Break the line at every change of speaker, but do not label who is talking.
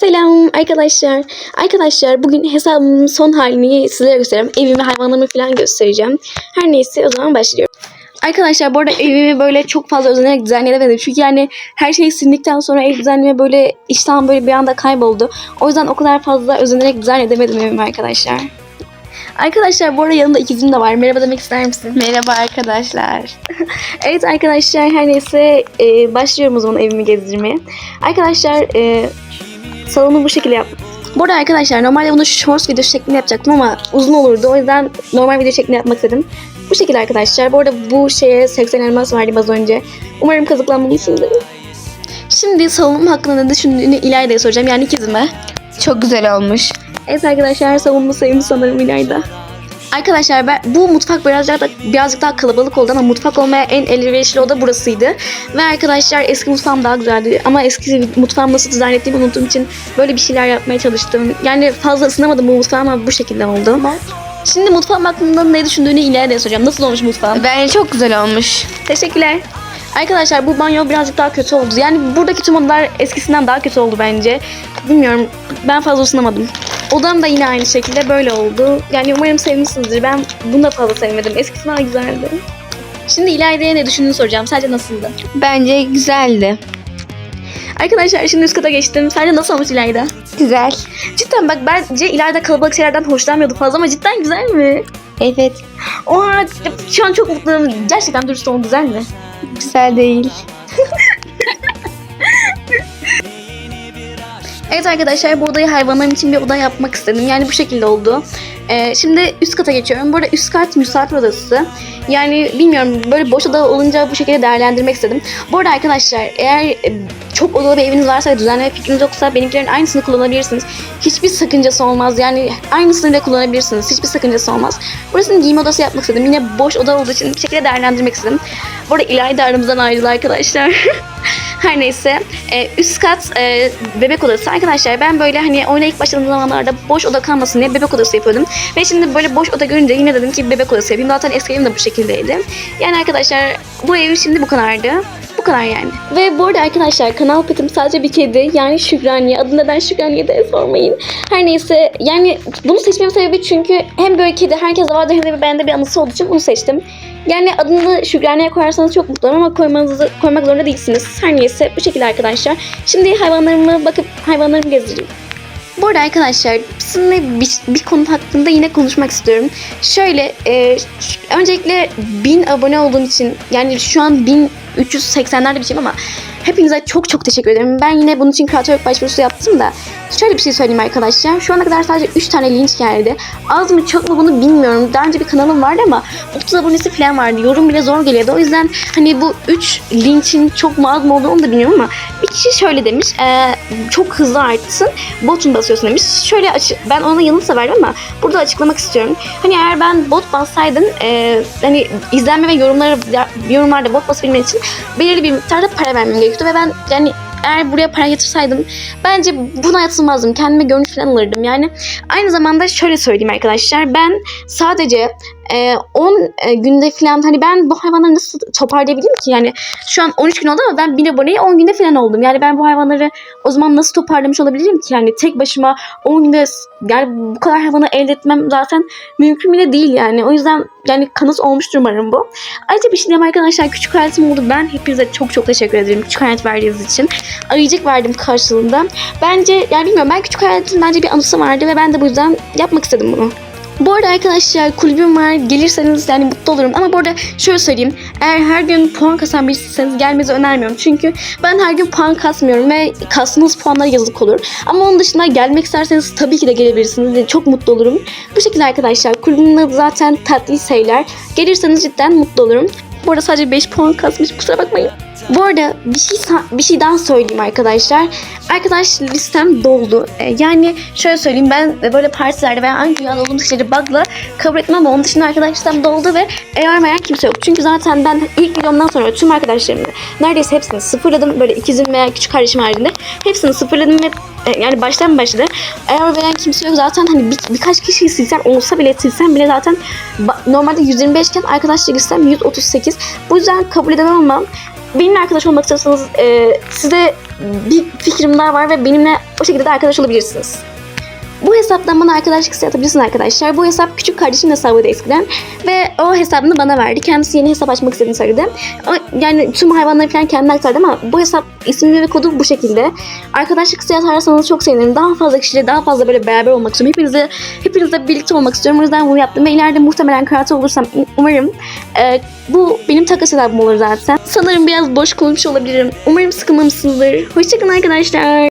Selam arkadaşlar. Arkadaşlar bugün hesabımın son halini sizlere göstereceğim. Evimi, hayvanlarımı falan göstereceğim. Her neyse o zaman başlıyorum. Arkadaşlar bu arada evimi böyle çok fazla özenerek dizayn edemedim. Çünkü yani her şeyi sildikten sonra ev düzenleme böyle iştahım böyle bir anda kayboldu. O yüzden o kadar fazla özenerek dizayn edemedim evimi arkadaşlar. Arkadaşlar bu arada yanımda ikizim de var. Merhaba demek ister misin?
Merhaba arkadaşlar.
Evet arkadaşlar her neyse e, başlıyorum o zaman evimi gezdirmeye. Arkadaşlar e, salonu bu şekilde yaptım. Bu arada arkadaşlar normalde bunu shorts video şeklinde yapacaktım ama uzun olurdu. O yüzden normal video şeklinde yapmak istedim. Bu şekilde arkadaşlar. Bu arada bu şeye 80 elmas verdim az önce. Umarım kazıklanmamışsındır. Şimdi salonum hakkında ne düşündüğünü İlayda'ya soracağım. Yani ikizime.
Çok güzel olmuş.
Evet arkadaşlar salonunu sevmiş sanırım İlayda. Arkadaşlar ben, bu mutfak birazcık da birazcık daha kalabalık oldu ama mutfak olmaya en elverişli oda burasıydı. Ve arkadaşlar eski mutfağım daha güzeldi ama eski mutfağım nasıl dizayn ettiğimi unuttuğum için böyle bir şeyler yapmaya çalıştım. Yani fazla ısınamadım bu mutfağı ama bu şekilde oldu. Şimdi mutfağım hakkında ne düşündüğünü İlayda'ya soracağım. Nasıl olmuş mutfağım?
Bence çok güzel olmuş.
Teşekkürler. Arkadaşlar bu banyo birazcık daha kötü oldu. Yani buradaki tüm odalar eskisinden daha kötü oldu bence. Bilmiyorum ben fazla ısınamadım. Odam da yine aynı şekilde böyle oldu. Yani umarım sevmişsinizdir. Ben bunu da fazla sevmedim. Eskisi daha güzeldi. Şimdi İlayda'ya ne düşündüğünü soracağım. Sence nasıldı?
Bence güzeldi.
Arkadaşlar şimdi üst kata geçtim. Sence nasıl olmuş İlayda?
Güzel.
Cidden bak bence İlayda kalabalık şeylerden hoşlanmıyordu fazla ama cidden güzel mi?
Evet.
Oha şu an çok mutluyum. Gerçekten dürüst olun güzel mi?
Güzel değil.
Evet arkadaşlar bu odayı hayvanlarım için bir oda yapmak istedim. Yani bu şekilde oldu. Ee, şimdi üst kata geçiyorum. Bu arada üst kat misafir odası. Yani bilmiyorum böyle boş oda olunca bu şekilde değerlendirmek istedim. Bu arada arkadaşlar eğer e, çok odalı bir eviniz varsa ve düzenleme fikriniz yoksa benimkilerin aynısını kullanabilirsiniz. Hiçbir sakıncası olmaz. Yani aynısını da kullanabilirsiniz. Hiçbir sakıncası olmaz. Burasını giyim odası yapmak istedim. Yine boş oda olduğu için bir şekilde değerlendirmek istedim. Bu arada İlayda aramızdan ayrıldı arkadaşlar. Her neyse e, üst kat e, bebek odası. Arkadaşlar ben böyle hani oyuna ilk başladığım zamanlarda boş oda kalmasın diye bebek odası yapıyordum. Ve şimdi böyle boş oda görünce yine dedim ki bebek odası yapayım. Zaten eski evim de bu şekildeydi. Yani arkadaşlar bu ev şimdi bu kadardı. Bu kadar yani. Ve bu arada arkadaşlar kanal petim sadece bir kedi. Yani Şükraniye. Adı neden Şükraniye de sormayın. Her neyse yani bunu seçmemin sebebi çünkü hem böyle kedi herkese vardı hem de bende bir anısı olduğu için bunu seçtim. Yani adını Şükraniye koyarsanız çok mutlu olurum ama koymanızı, koymak zorunda değilsiniz. Her neyse bu şekilde arkadaşlar. Şimdi hayvanlarımı bakıp hayvanlarımı gezdireyim. Bu arada arkadaşlar sizinle bir, bir konu hakkında yine konuşmak istiyorum. Şöyle e, öncelikle 1000 abone olduğum için yani şu an 1380'lerde bir şeyim ama hepinize çok çok teşekkür ederim. Ben yine bunun için kreatörlük başvurusu yaptım da şöyle bir şey söyleyeyim arkadaşlar. Şu ana kadar sadece 3 tane linç geldi. Az mı çok mu bunu bilmiyorum. Daha önce bir kanalım vardı ama 30 abonesi falan vardı. Yorum bile zor geliyordu. O yüzden hani bu 3 linçin çok mu az mı olduğunu da bilmiyorum ama bir kişi şöyle demiş. "Ee, çok hızlı artsın. Botun basıyorsun demiş. Şöyle ben ona yanıt da verdim ama burada açıklamak istiyorum. Hani eğer ben bot bassaydım e, hani izlenme ve yorumları yorumlarda bot basabilmen için belirli bir miktarda para vermem gerekiyordu ve ben yani eğer buraya para yatırsaydım bence buna yatırmazdım. Kendime görünüş falan alırdım. Yani aynı zamanda şöyle söyleyeyim arkadaşlar. Ben sadece e, 10 e, günde falan hani ben bu hayvanları nasıl toparlayabilirim ki? Yani şu an 13 gün oldu ama ben 1000 aboneye 10 günde falan oldum. Yani ben bu hayvanları o zaman nasıl toparlamış olabilirim ki? Yani tek başıma 10 günde yani bu kadar hayvanı elde etmem zaten mümkün bile değil yani. O yüzden yani kanıt olmuştur umarım bu. Ayrıca bir şey diyeyim arkadaşlar küçük hayatım oldu. Ben hepinize çok çok teşekkür ederim küçük hayat verdiğiniz için. Ayıcık verdim karşılığında. Bence yani bilmiyorum ben küçük hayatın bence bir anısı vardı ve ben de bu yüzden yapmak istedim bunu. Bu arada arkadaşlar kulübüm var. Gelirseniz yani mutlu olurum. Ama bu arada şöyle söyleyeyim. Eğer her gün puan kasan birisiyseniz gelmenizi önermiyorum. Çünkü ben her gün puan kasmıyorum ve kastığınız puanlar yazık olur. Ama onun dışında gelmek isterseniz tabii ki de gelebilirsiniz. Çok mutlu olurum. Bu şekilde arkadaşlar kulübümün adı zaten tatlı sayılar. Gelirseniz cidden mutlu olurum. Bu arada sadece 5 puan kasmış kusura bakmayın. Bu arada bir şey bir şey daha söyleyeyim arkadaşlar. Arkadaş listem doldu. Ee, yani şöyle söyleyeyim ben böyle partilerde veya aynı dünyada olduğum kişileri bug'la kabul etmem ama onun dışında arkadaş listem doldu ve eğer kimse yok. Çünkü zaten ben ilk videomdan sonra tüm arkadaşlarımı neredeyse hepsini sıfırladım. Böyle ikizim veya küçük kardeşim haricinde hepsini sıfırladım ve e, yani baştan başladı. Eğer veren kimse yok zaten hani bir, birkaç kişiyi silsem olsa bile silsem bile zaten normalde 125 iken arkadaşlık listem 138. Bu yüzden kabul edemem benimle arkadaş olmak istiyorsanız e, size bir fikrim daha var ve benimle o şekilde de arkadaş olabilirsiniz. Bu hesaptan bana arkadaşlık isteği atabilirsin arkadaşlar. Bu hesap küçük kardeşimin hesabıydı eskiden. Ve o hesabını bana verdi. Kendisi yeni hesap açmak istediğini söyledi. O- Yani tüm hayvanları falan kendine aktardı ama bu hesap ismi ve kodu bu şekilde. Arkadaşlık isteği atarsanız çok sevinirim. Daha fazla kişiyle daha fazla böyle beraber olmak istiyorum. Hepinize, hepinizle birlikte olmak istiyorum. O yüzden bunu yaptım. Ve ileride muhtemelen karakter olursam umarım e, bu benim takas hesabım olur zaten. Sanırım biraz boş konuşmuş olabilirim. Umarım sıkılmamışsınızdır. Hoşçakalın arkadaşlar.